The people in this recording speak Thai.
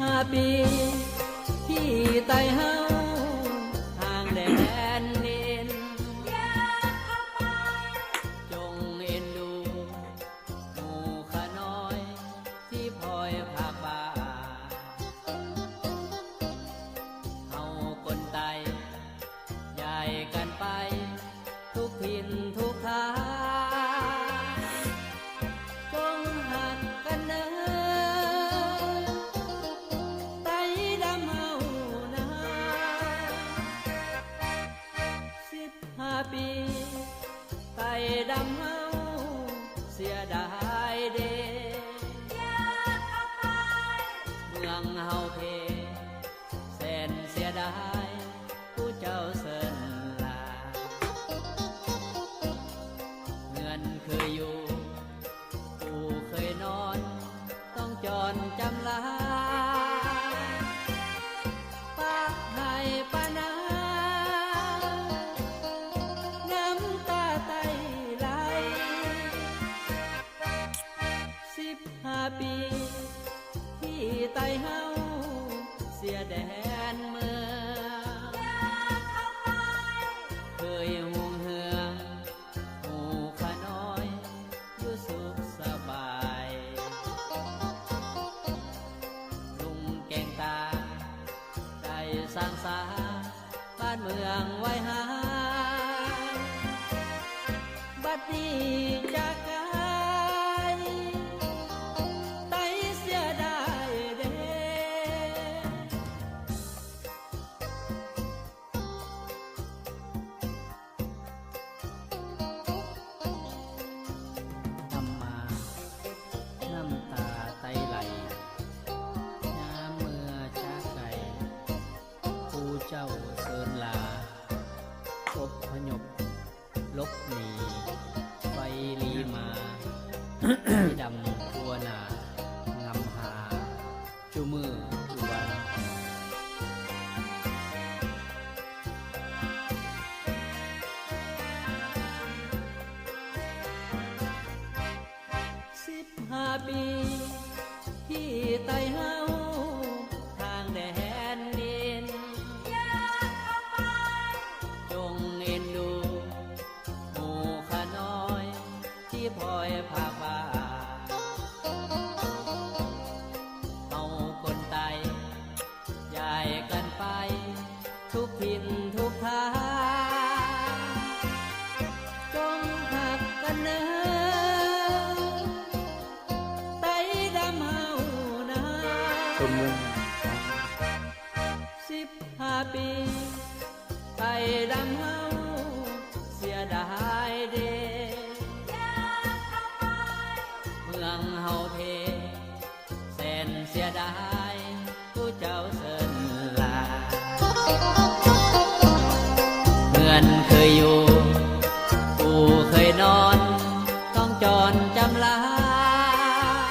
ห้าปี ที่ไต่เฮาทางแดนเนินจงเอ็นดูหมูขาน้อย ที่พอยผากบาเฮาคนไตใหญ่กันไป ทุกพินทุกขา ดำเฮาเสียดายเดเมืองเฮาเพแสนเสียดายผู้เจ้าเสินลาเงินเคยอยู่ นเมืองเคยห่วงเหือหมูขาน้อยอยู่สุขสบาย ลุงแกงตา ได้สร้างสาบ้านเมืองไว้หาบัดนี้จากกา เจ้าเสินลาอบพยพลบหนีไฟลีมาดำทัวหนางำหาจูมือจูวันสิบห้าปี ที่ไต่เฮา ทุกทางจงหักกันเนินไตดำเฮานาชมเมืองสิบห้าปี ไตดำเฮาเสียดายเดเมืองเฮาเพแสนเสียดายผู้เจ้าเส